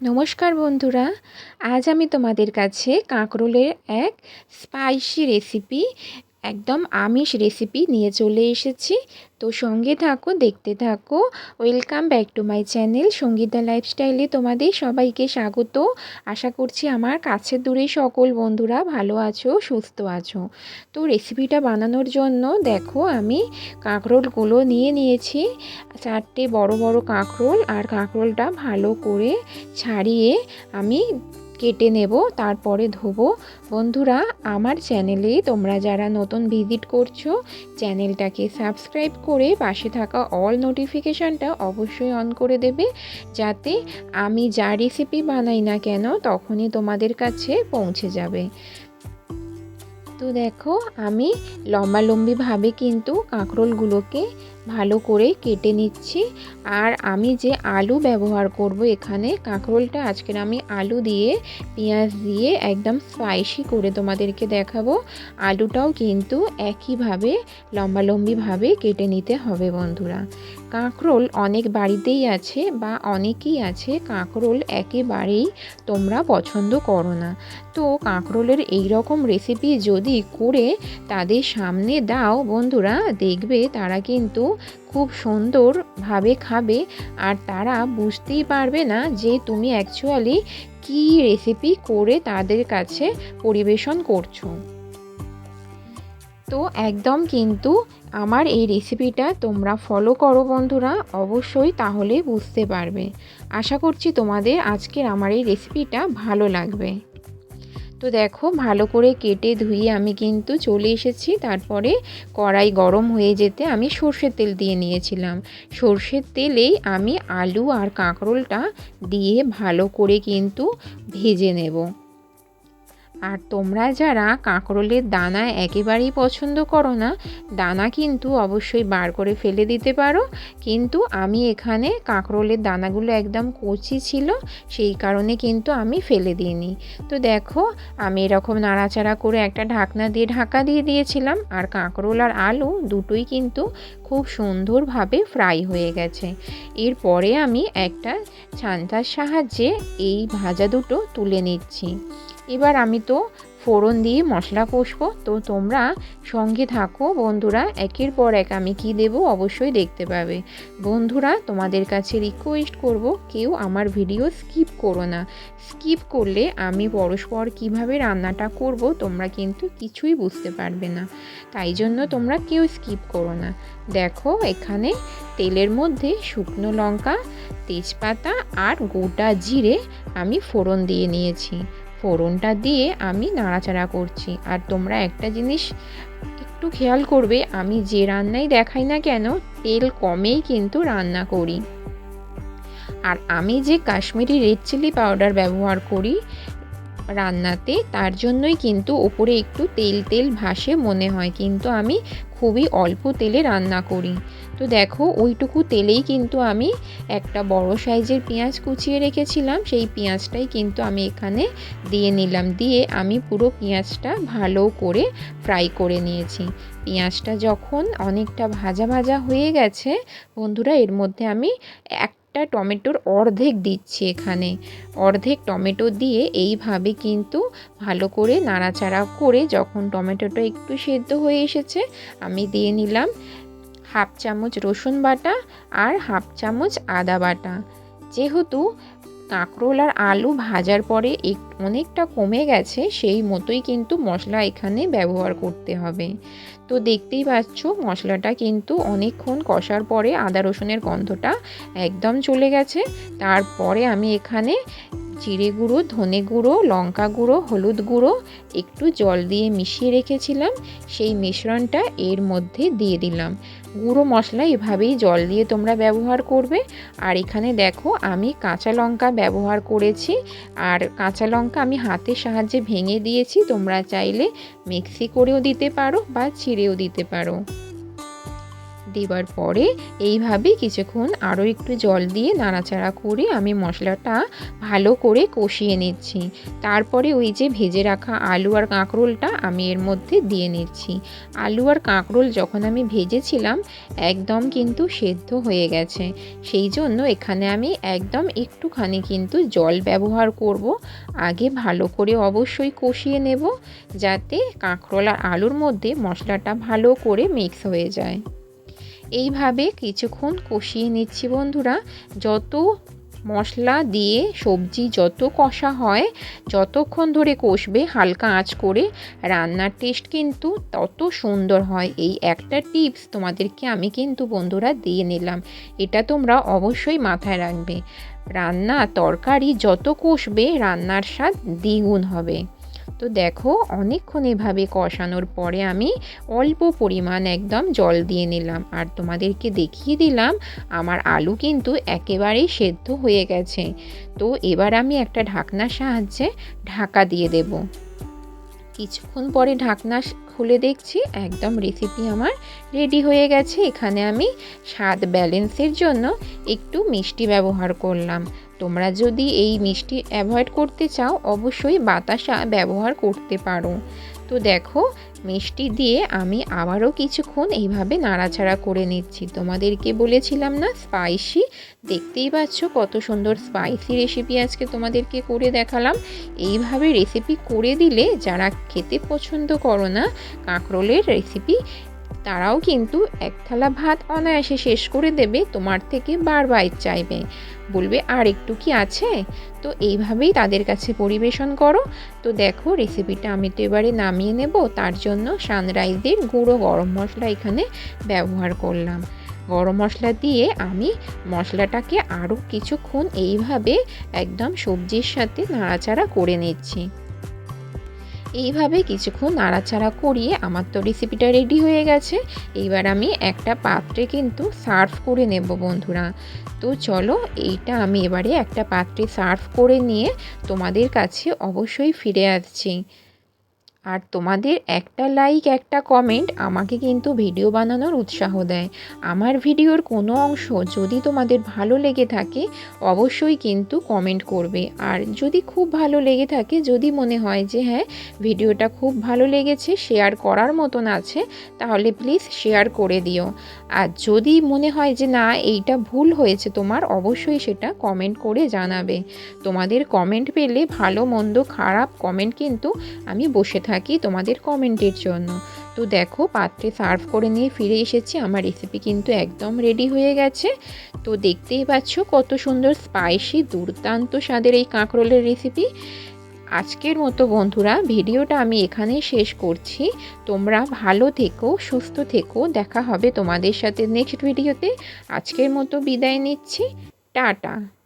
নমস্কার বন্ধুরা আজ আমি তোমাদের কাছে কাঁকরোলের এক স্পাইসি রেসিপি একদম আমিষ রেসিপি নিয়ে চলে এসেছি। তো সঙ্গে থাকো, দেখতে থাকো। Welcome back to my channel Sangeeta লাইফস্টাইলে তোমাদের সবাইকে স্বাগত। আশা করছি আমার কাছের দূরে সকল বন্ধুরা ভালো আছো, সুস্থ আছো। তো রেসিপিটা বানানোর জন্য দেখো আমি কাঁকরোলগুলো নিয়ে নিয়েছি। চারটে বড় বড় কাঁকরোল আর কাঁকরোলটা ভালো করে ছাড়িয়ে আমি কেটে নেব, তারপরে ধোবো। বন্ধুরা, আমার চ্যানেলে তোমরা যারা নতুন ভিজিট করছ, চ্যানেলটাকে সাবস্ক্রাইব করে পাশে থাকা অল নোটিফিকেশানটা অবশ্যই অন করে দেবে, যাতে আমি যা রেসিপি বানাই না কেন, তখনই তোমাদের কাছে পৌঁছে যাবে। তো দেখো, আমি লম্বালম্বিভাবে কিন্তু কাঁকরোলগুলোকে ভালো করে কেটে নিচ্ছি। আর আমি যে আলু ব্যবহার করব এখানে, কাঁকরোলটা আজকের আমি আলু দিয়ে, পেঁয়াজ দিয়ে একদম স্পাইসি করে তোমাদেরকে দেখাবো। আলুটাও কিন্তু একইভাবে, লম্বালম্বিভাবে কেটে নিতে হবে বন্ধুরা। কাঁকরোল অনেক বাড়িতেই আছে বা অনেকেই আছে, কাঁকরোল একেবারেই তোমরা পছন্দ করো না। তো কাঁকরোলের এই রকম রেসিপি যদি করে তাদের সামনে দাও বন্ধুরা, দেখবে তারা কিন্তু খুব সুন্দরভাবে খাবে আর তারা বুঝতেই পারবে না যে তুমি অ্যাকচুয়ালি কী রেসিপি করে তাদের কাছে পরিবেশন করছ। তো একদম কিন্তু আমার এই রেসিপিটা তোমরা ফলো করো বন্ধুরা, অবশ্যই তাহলে বুঝতে পারবে। আশা করছি তোমাদের আজকের আমার এই রেসিপিটা ভালো লাগবে। তো দেখো, ভালো করে কেটে ধুয়ে আমি কিন্তু চলে এসেছি। তারপরে কড়াই গরম হয়ে যেতে আমি সর্ষের তেল দিয়ে নিয়েছিলাম। সর্ষের তেলেই আমি আলু আর কাঁকরোলটা দিয়ে ভালো করে কিন্তু ভেজে নেব। আর তোমরা যারা কাঁকরোলের দানা একেবারেই পছন্দ করো না, দানা কিন্তু অবশ্যই বার করে ফেলে দিতে পারো। কিন্তু আমি এখানে কাঁকরোলের দানাগুলো একদম কচি ছিল, সেই কারণে কিন্তু আমি ফেলে দিইনি। তো দেখো, আমি এরকম নাড়াচাড়া করে একটা ঢাকনা দিয়ে ঢাকা দিয়ে দিয়েছিলাম, আর কাঁকরোল আর আলু দুটোই কিন্তু খুব সুন্দরভাবে ফ্রাই হয়ে গেছে। এরপরে আমি একটা ছান্তার সাহায্যে এই ভাজা দুটো তুলে নিচ্ছি। এবার আমি তো ফোড়ন দিয়ে মশলা কষবো, তো তোমরা সঙ্গে থাকো বন্ধুরা, একের পর এক আমি কি দেব অবশ্যই দেখতে পাবে। বন্ধুরা, তোমাদের কাছে রিকোয়েস্ট করব, কেউ আমার ভিডিও স্কিপ করো না। স্কিপ করলে আমি পরস্পর কীভাবে রান্নাটা করব তোমরা কিন্তু কিছুই বুঝতে পারবে না। তাই জন্য তোমরা কেউ স্কিপ করো না। দেখো, এখানে তেলের মধ্যে শুকনো লঙ্কা, তেজপাতা আর গোটা জিরে আমি ফোড়ন দিয়ে নিয়েছি। ফোড়নটা দিয়ে আমি নাড়াচাড়া করছি। আর তোমরা একটা জিনিস একটু খেয়াল করবে, আমি যে রান্নাই দেখাই না কেন, তেল কমেই কিন্তু রান্না করি। আর আমি যে কাশ্মীরি রেড চিলি পাউডার ব্যবহার করি রান্নাতে, তার জন্যই কিন্তু ওপরে একটু তেল তেল ভাসে মনে হয়। কিন্তু আমি খুবই অল্প তেলে রান্না করি। তো দেখো, ওইটুকু তেলেই কিন্তু আমি একটা বড় সাইজের পেঁয়াজ কুচিয়ে রেখেছিলাম। সেই পেঁয়াজটাই কিন্তু আমি এখানে দিয়ে নিলাম। দিয়ে আমি পুরো পেঁয়াজটা ভালো করে ফ্রাই করে নিয়েছি। পেঁয়াজটা যখন অনেকটা ভাজা ভাজা হয়ে গেছে, বন্ধুরা, এর মধ্যে আমি এক একটা টমেটোর অর্ধেক দিচ্ছি এখানে। অর্ধেক টমেটো দিয়ে এইভাবে কিন্তু ভালো করে নাড়াচাড়া করে যখন টমেটোটা একটু সেদ্ধ হয়ে এসেছে, আমি দিয়ে নিলাম হাফ চামচ রসুন বাটা আর হাফ চামচ আদা বাটা। যেহেতু কাঁকরোল আর আলু ভাজার পরে এক অনেকটা কমে গেছে, সেই মতোই কিন্তু মশলা এখানে ব্যবহার করতে হবে। তো দেখতেই পাচ্ছ, মশলাটা কিন্তু অনেকক্ষণ কষার পরে আদা রসুনের গন্ধটা একদম চলে গেছে। তারপরে আমি এখানে জিরে গুঁড়ো, ধনে গুঁড়ো, লঙ্কা গুঁড়ো, হলুদ গুঁড়ো একটু জল দিয়ে মিশিয়ে রেখেছিলাম। সেই মিশ্রণটা এর মধ্যে দিয়ে দিলাম। গুঁড়ো মশলা এভাবেই জল দিয়ে তোমরা ব্যবহার করবে। আর এখানে দেখো, আমি কাঁচা লঙ্কা ব্যবহার করেছি। আর কাঁচা লঙ্কা আমি হাতের সাহায্যে ভেঙে দিয়েছি। তোমরা চাইলে মিক্সি করেও দিতে পারো বা ছিঁড়েও দিতে পারো। দেবার পরে এইভাবে কিছুক্ষণ আরও একটু জল দিয়ে নাড়াচাড়া করে আমি মশলাটা ভালো করে কষিয়ে নিচ্ছি। তারপরে ওই যে ভেজে রাখা আলু আর কাঁকরোলটা আমি এর মধ্যে দিয়ে নিচ্ছি। আলু আর কাঁকরোল যখন আমি ভেজেছিলাম, একদম কিন্তু সেদ্ধ হয়ে গেছে। সেই জন্য এখানে আমি একদম একটুখানি কিন্তু জল ব্যবহার করব। আগে ভালো করে অবশ্যই কষিয়ে নেব, যাতে কাঁকরোল আর আলুর মধ্যে মশলাটা ভালো করে মিক্স হয়ে যায়। এইভাবে কিছুক্ষণ কষিয়ে নিচ্ছি বন্ধুরা। যত মশলা দিয়ে সবজি যত কষা হয়, যতক্ষণ ধরে কষবে হালকা আঁচ করে, রান্নার টেস্ট কিন্তু তত সুন্দর হয়। এই একটা টিপস তোমাদেরকে আমি কিন্তু বন্ধুরা দিয়ে নিলাম। এটা তোমরা অবশ্যই মাথায় রাখবে। রান্না, তরকারি যত কষবে, রান্নার স্বাদ দ্বিগুণ হবে। তো দেখো, অনেকক্ষণ এভাবে কষানোর পরে আমি অল্প পরিমাণ একদম জল দিয়ে নিলাম। আর তোমাদেরকে দেখিয়ে দিলাম, আমার আলু কিন্তু একেবারেই সেদ্ধ হয়ে গেছে। তো এবার আমি একটা ঢাকনার সাহায্যে ঢাকা দিয়ে দেব। কিছুক্ষণ পরে ঢাকনা খুলে দেখছি একদম রেসিপি আমার রেডি হয়ে গেছে। এখানে আমি স্বাদ ব্যালেন্সের জন্য একটু মিষ্টি ব্যবহার করলাম। তোমরা যদি এই মিষ্টি অ্যাভয়েড করতে চাও, অবশ্যই বাতাসা ব্যবহার করতে পারো। তো দেখো, মিষ্টি দিয়ে আমি আবারও কিছুক্ষণ এইভাবে নাড়াচাড়া করে নিচ্ছি। তোমাদেরকে বলেছিলাম না স্পাইসি দেখতেই পাচ্ছ কত সুন্দর স্পাইসি রেসিপি আজকে তোমাদেরকে করে দেখালাম। এইভাবে রেসিপি করে দিলে যারা খেতে পছন্দ করো না, কাঁকরোলের রেসিপি তারাও কিন্তু এক থালা ভাত অনায়াসে শেষ করে দেবে, তোমার থেকে বার বারবার চাইবে। বলবে, আর একটু কি আছে? তো এইভাবেই তাদের কাছে পরিবেশন করো। তো দেখো রেসিপিটা আমি তো এবারে নামিয়ে নেব। তার জন্য সানরাইজের গুঁড়ো গরম মশলা এখানে ব্যবহার করলাম। গরম মশলা দিয়ে আমি মশলাটাকে আরও কিছুক্ষণ এইভাবে একদম সবজির সাথে নাড়াচাড়া করে নিচ্ছি। এইভাবে কিছুক্ষণ নাড়াচাড়া করিয়ে আমার তো রেসিপিটা রেডি হয়ে গেছে। এইবার আমি একটা পাত্রে কিন্তু সার্ভ করে নেব বন্ধুরা। তো চলো এইটা আমি এবারে একটা পাত্রে সার্ভ করে নিয়ে তোমাদের কাছে অবশ্যই ফিরে আসছি। আর তোমাদের একটা লাইক একটা কমেন্ট আমাকে কিন্তু ভিডিও বানানোর উৎসাহ দেয়। আমার ভিডিওর কোনো অংশ যদি তোমাদের ভালো লেগে থাকে, অবশ্যই কিন্তু কমেন্ট করবে। আর যদি খুব ভালো লেগে থাকে, যদি মনে হয় যে হ্যাঁ ভিডিওটা খুব ভালো লেগেছে শেয়ার করার মতন আছে, তাহলে প্লিজ শেয়ার করে দিও। আর যদি মনে হয় যে না, এইটা ভুল হয়েছে তোমার, অবশ্যই সেটা কমেন্ট করে জানাবে। তোমাদের কমেন্ট পেলে ভালো, মন্দ, খারাপ কমেন্ট কিন্তু আমি বসে থাকি তোমাদের কমেন্টের জন্য। তো দেখো, পাত্রে সার্ভ করে নিয়ে ফিরে এসেছি, আমার রেসিপি কিন্তু একদম রেডি হয়ে গেছে। তো দেখতেই পাচ্ছ কত সুন্দর স্পাইসি দুর্দান্ত স্বাদের এই কাঁকরোলের রেসিপি আজকের মতো বন্ধুরা, ভিডিওটা আমি এখানেই শেষ করছি। তোমরা ভালো থেকো, সুস্থ থেকো, দেখা হবে তোমাদের সাথে নেক্সট ভিডিওতে আজকের মতো বিদায় নিচ্ছি। টাটা।